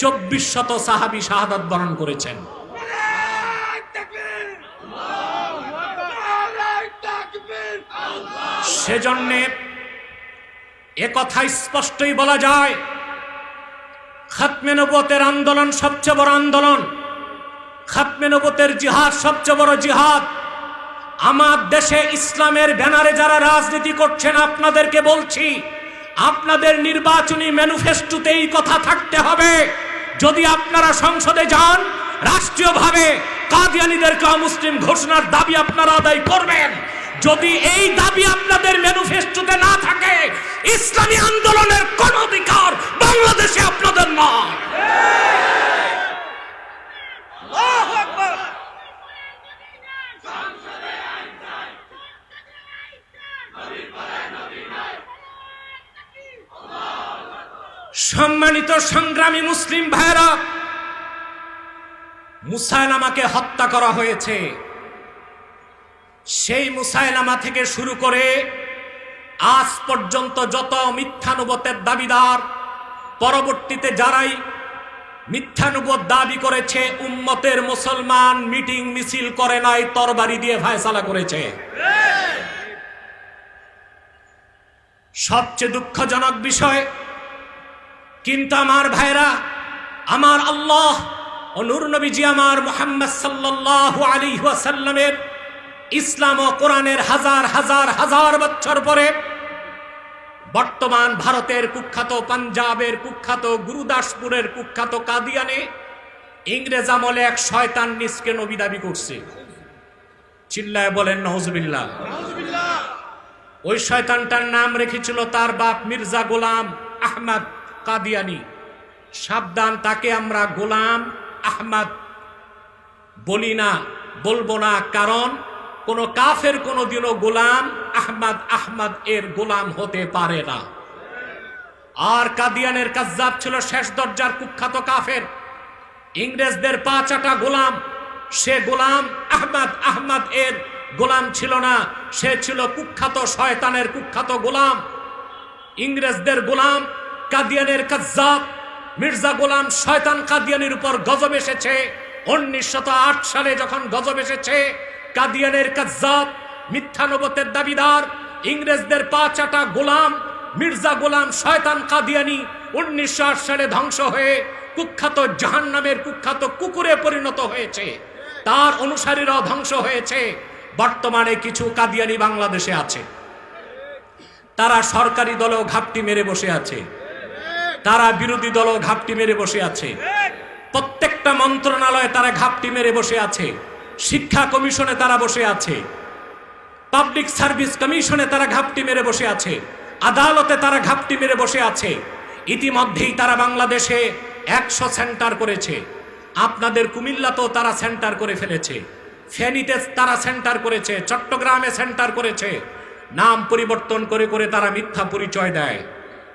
চব্বিশ শত সাহাবি শাহাদাত বরণ করেছেন। সেজন্যে একথা স্পষ্টই বলা যায়, খাতমে নবতের আন্দোলন সবচেয়ে বড় আন্দোলন, খাতমে নবতের জিহাদ সবচেয়ে বড় জিহাদ। আমার দেশে ইসলামের ব্যানারে যারা রাজনীতি করছেন, আপনাদেরকে বলছি, আপনাদের নির্বাচনী ম্যানিফেস্টোতে এই কথা থাকতে হবে। যদি আপনারা সংসদে যান, রাষ্ট্রীয়ভাবে কাদিয়ানিদেরকে অমুসলিম ঘোষণার দাবি আপনারা আদায় করবেন। যদি এই দাবি আপনাদের ম্যানিফেস্টোতে না থাকে, ইসলামী আন্দোলনের কোন অধিকার বাংলাদেশে আপনাদের নয়। সম্মানিত সংগ্রামী মুসলিম ভাইরা মুসাইলামাকে হত্যা করা হয়েছে। সেই মুসাইলামা থেকে শুরু করে আজ পর্যন্ত যত মিথ্যানুবতের দাবিদার, পরবর্তীতে যারাই মিথ্যানুবত দাবি করেছে, উম্মতের মুসলমান মিটিং মিছিল করে নাই, তরবারি দিয়ে ফায়সালা করেছে। সবচেয়ে দুঃখজনক বিষয় কিন্তু আমার ভাইরা আমার আল্লাহ ও নূর নবীজি আমার মোহাম্মদ সাল্লাল্লাহু আলাইহি ওয়াসাল্লামের ইসলাম ও কোরআনের হাজার হাজার হাজার বছর পরে বর্তমান ভারতের কুখ্যাত পাঞ্জাবের কুখ্যাত গুরুদাসপুরের কুখ্যাত কাদিয়ানে ইংরেজ আমলে এক শয়তান নিসকে নবী দাবি করছে। চিল্লায় বলেন নজবিল্লাহ ওই শয়তানটার নাম রেখেছিল তার বাপ মির্জা গোলাম আহমদ। কাদিয়ানি। সাবধান, তাকে আমরা গোলাম আহমদ বলি না, বলব না, কারণ কোন কাফের কোনোদিনও গোলাম আহমদ আহমদ এর গোলাম হতে পারে না। আর কাদিয়ানের কাজ্জাব ছিল শেষ দরজার কুখ্যাত কাফের। ইংরেজদের পাঁচাটা গোলাম, সে গোলাম আহমদ আহমদ এর গোলাম ছিল না, সে ছিল কুখ্যাত শয়তানের কুখ্যাত গোলাম। ইংরেজদের গোলাম কাদিয়ানের কাজ্জাব, মির্জা গোলাম শয়তান কাদিয়ানের উপর গজব এসেছে। উনিশশো আট সালে যখন গজব এসেছে, কাদিয়ানের কাজ্জাব মিথ্যানবতের দাবিদার, ইংরেজদের পাঁচাটা গোলাম, মির্জা গোলাম শয়তান কাদিয়ানি উনিশশো সালে ধ্বংস হয়ে কুখ্যাত জাহান নামের কুখ্যাত কুকুরে পরিণত হয়েছে। তার অনুসারীরাও ধ্বংস হয়েছে। বর্তমানে কিছু কাদিয়ানি বাংলাদেশে আছে। তারা সরকারি দলেও ঘাপটি মেরে বসে আছে। তারা বিরোধী দলও ঘাপটি মেরে বসে আছে। প্রত্যেকটা মন্ত্রণালয়ে তারা ঘাপটি মেরে বসে আছে। শিক্ষা কমিশনে তারা বসে আছে। পাবলিক সার্ভিস কমিশনে তারা ঘাপটি মেরে বসে আছে। আদালতে তারা ঘাপটি মেরে বসে আছে। ইতিমধ্যেই তারা বাংলাদেশে একশো সেন্টার করেছে। আপনাদের কুমিল্লাতেও তারা সেন্টার করে ফেলেছে। ফেনীতে তারা সেন্টার করেছে। চট্টগ্রামে সেন্টার করেছে। নাম পরিবর্তন করে করে তারা মিথ্যা পরিচয় দেয়।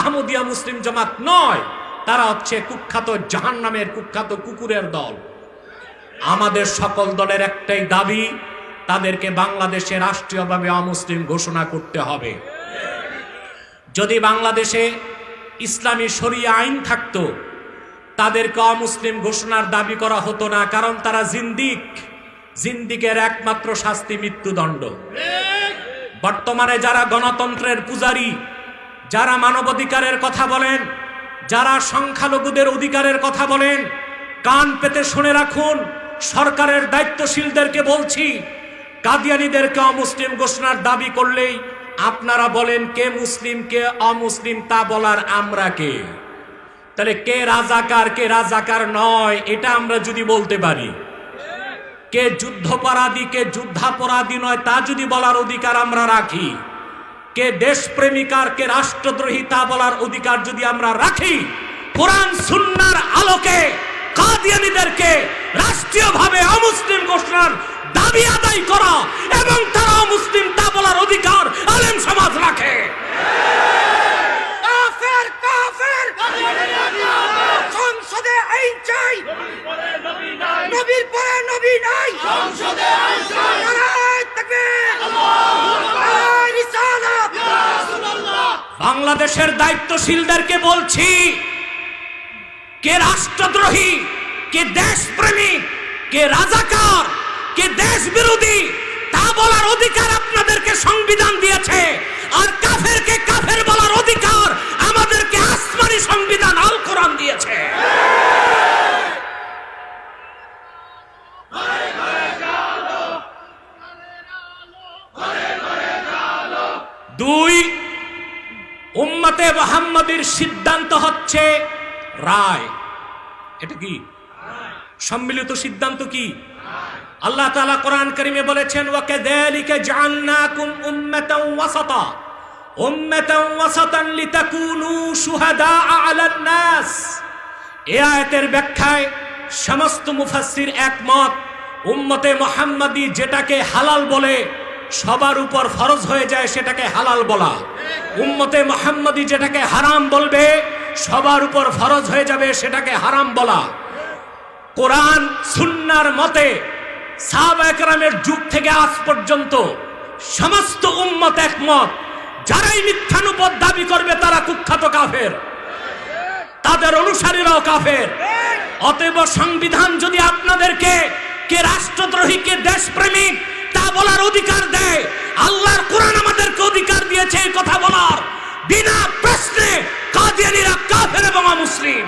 আহমদিয়া মুসলিম জামাত নয়, তারা হচ্ছে কুখ্যাত জাহান নামের কুখ্যাত কুকুরের দল। আমাদের সকল দলের একটাই দাবি, তাদেরকে বাংলাদেশে রাষ্ট্রীয়ভাবে অমুসলিম ঘোষণা করতে হবে। যদি বাংলাদেশে ইসলামী শরিয়া আইন থাকতো, তাদেরকে অমুসলিম ঘোষণার দাবি করা হতো না, কারণ তারা জিন্দিক। জিন্দিকের একমাত্র শাস্তি মৃত্যুদণ্ড। বর্তমানে যারা গণতন্ত্রের পূজারী যারা মানবাধিকারের কথা বলেন, যারা সংখ্যালঘুদের অধিকারের কথা বলেন, কান পেতে শুনে রাখুন, সরকারের দায়িত্বশীলদেরকে বলছি, কাদিয়ানিদেরকে অমুসলিম ঘোষণার দাবি করলেই আপনারা বলেন কে মুসলিম, কে অমুসলিম তা বলার আমরা কে? তাহলে কে রাজাকার কে রাজাকার নয়, এটা আমরা যদি বলতে পারি। কে যুদ্ধপরাধী, কে যুদ্ধাপরাধী নয়, তা যদি বলার অধিকার আমরা রাখি। কে দেশপ্রেমিকার কে রাষ্ট্রদ্রোহী তা বলার অধিকার যদি আমরা রাখি, কোরআন সুন্নার আলোকে কাদিয়ানিদেরকে রাষ্ট্রীয়ভাবে অমুসলিম ঘোষণার দাবি আদায় করা এবং তারা অমুসলিম তা বলার অধিকার আলেম সমাজ রাখে কাফের কাফের সংসদে আইন চাই নবীর পরে নবী নাই সংসদে আইন চাই নারায়ে তাকবীর নারায়ে রিসালাত বাংলাদেশের দায়িত্বশীলদেরকে বলছি, কে রাষ্ট্রদ্রোহী, কে দেশপ্রেমিক কে রাজাকার, কে দেশ বিরোধী তা বলার অধিকার আপনাদেরকে সংবিধান দিয়েছে। আর কাফেরকে কাফের বলার অধিকার আমাদেরকে আসমানি সংবিধান আল কোরআন দিয়েছে। দুই উম্মতে মোহাম্মদের সিদ্ধান্ত হচ্ছে রায়। এটা কি? সম্মিলিত সিদ্ধান্ত কি? আল্লাহ তাআলা কোরআন কারিমে বলেছেন ওয়াকে দেলিকে জাআলনাকুম উম্মাতাও ওয়াসাতা। উম্মাতাও ওয়াসাতান লিতাকুনু শুহাদা আলান নাস। এ আয়াতের ব্যাখ্যায় সমস্ত মুফাসসির একমত, উম্মতে মোহাম্মদী যেটাকে হালাল বলে সবার উপর ফরজ হয়ে যায় সেটাকে হালাল বলা। উম্মতে মোহাম্মদী যেটাকে হারাম বলবে, সবার উপর ফরজ হয়ে যাবে সেটাকে হারাম বলা। কোরআন সুন্নার মতে সাহাবা একরামের যুগ থেকে আজ পর্যন্ত সমস্ত উম্মত একমত। যারাই মিথ্যানুপদ দাবি করবে তারা কুখ্যাত কাফের। তাদের অনুসারীরাও কাফের। অতএব সংবিধান যদি আপনাদেরকে অধিকার দেয়। আল্লাহর কোরআন আমাদেরকে অধিকার দিয়েছে এই কথা বলার। বিনা প্রশ্নে কাদিয়ানিরা কাফের এবং মুসলিম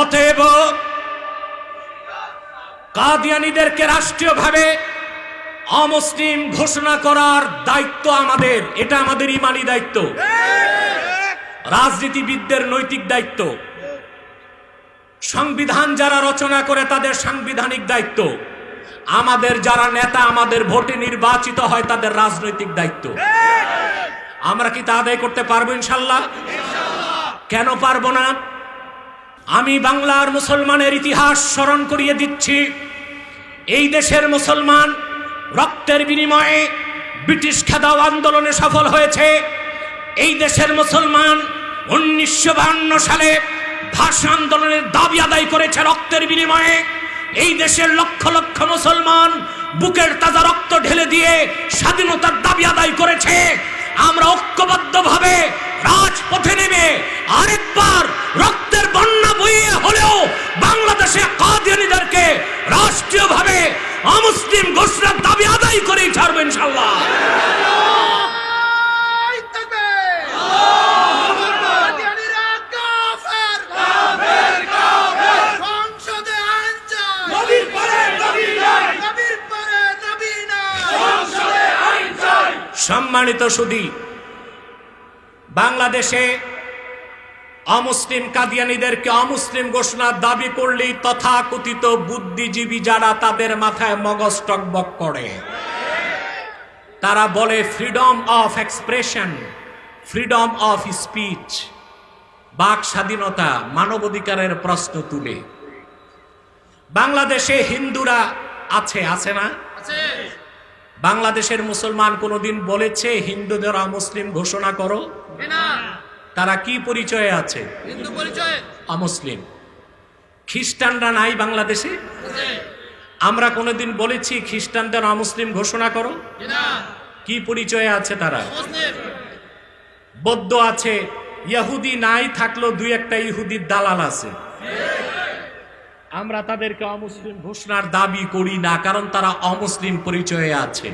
অতএব কাদিয়ানিদেরকে রাষ্ট্রীয়ভাবে অমুসলিম ঘোষণা করার দায়িত্ব আমাদের। এটা আমাদের ইমানি দায়িত্ব। রাজনীতিবিদদের নৈতিক দায়িত্ব। সংবিধান যারা রচনা করে, তাদের সাংবিধানিক দায়িত্ব। আমাদের যারা নেতা, আমাদের ভোটে নির্বাচিত হয়, তাদের রাজনৈতিক দায়িত্ব। আমরা কি তা আদায় করতে পারব ইনশাল্লাহ? কেন পারব না? আমি বাংলার মুসলমানের ইতিহাস স্মরণ করিয়ে দিচ্ছি। এই দেশের মুসলমান রক্তের বিনিময়ে ব্রিটিশ খেদাও আন্দোলনে সফল হয়েছে। এই দেশের মুসলমান উনিশশো সালে ভাষা আন্দোলনের দাবি আদায় করেছে রক্তের বিনিময়ে। এই দেশের লক্ষ লক্ষ মুসলমান বুকের তাজা রক্ত ঢেলে দিয়ে স্বাধীনতার দাবি আদায় করেছে। আমরা ঐক্যবদ্ধভাবে রাজপথে নেমে আরেকবার রক্তের বন্যা বইয়ে হলেও বাংলাদেশে কাদিয়ানিদেরকে রাষ্ট্রীয়ভাবে অমুসলিম ঘোষণার দাবি আদায় করেই ছাড়বে ইনশাল্লাহ সম্মানিত সুদী বাংলাদেশে অমুসলিম কাদিয়ানিদেরকে অমুসলিম ঘোষণার দাবি করলেই তথাকথিত বুদ্ধিজীবী যারা তাদের মাথায় মগজ টকবক করে। তারা বলে freedom of expression freedom of speech বাক স্বাধীনতা মানবাধিকারের প্রশ্ন তুলে। বাংলাদেশে হিন্দুরা আছে আছে না? বাংলাদেশের মুসলমান কোনোদিন বলেছে হিন্দুদের অমুসলিম ঘোষণা করো? না। তারা কি পরিচয়ে আছে? অমুসলিম। খ্রিস্টানরা নাই বাংলাদেশে? আমরা কোনোদিন বলেছি খ্রিস্টানদের অমুসলিম ঘোষণা করো। কি পরিচয়ে আছে তারা? বৌদ্ধ আছে ইহুদি নাই থাকলেও দুই একটা ইহুদির দালাল আছে। আমরা তাদেরকে অমুসলিম ঘোষণার দাবি করি না কারণ তারা অমুসলিম পরিচয়ে আছে।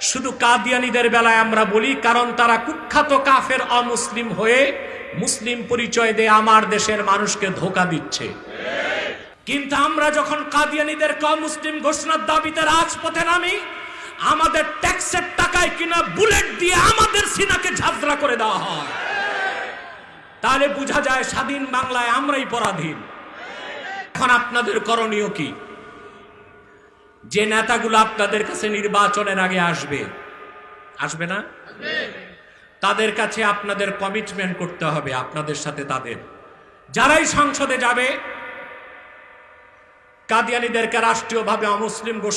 শুধু কাদিয়ানিদের বেলায় আমরা বলি, কারণ তারা কুখ্যাত কাফের অমুসলিম হয়ে মুসলিম পরিচয় দিয়ে আমার দেশের মানুষকে ধোকা দিচ্ছে। কিন্তু আমরা যখন কাদিয়ানিদেরকে অমুসলিম ঘোষণার দাবিতে রাজপথে নামি, আমাদের ট্যাক্সের টাকায় কিনা বুলেট দিয়ে আমাদের সিনাকে ঝাঁঝরা করে দেওয়া হয়। তাহলে বোঝা যায় স্বাধীন বাংলায় আমরাই পরাধীন। এখন আপনাদের করণীয় কি? যে নেতাগুলো আপনাদের কাছে নির্বাচনের আগে আসবে আসবে না? তাদের কাছে আপনাদের কমিটমেন্ট করতে হবে, আপনাদের সাথে তাদের। যারাই সংসদে যাবে, কাদিয়ানিদেরকে রাষ্ট্রীয়ভাবে অমুসলিম ঘোষণা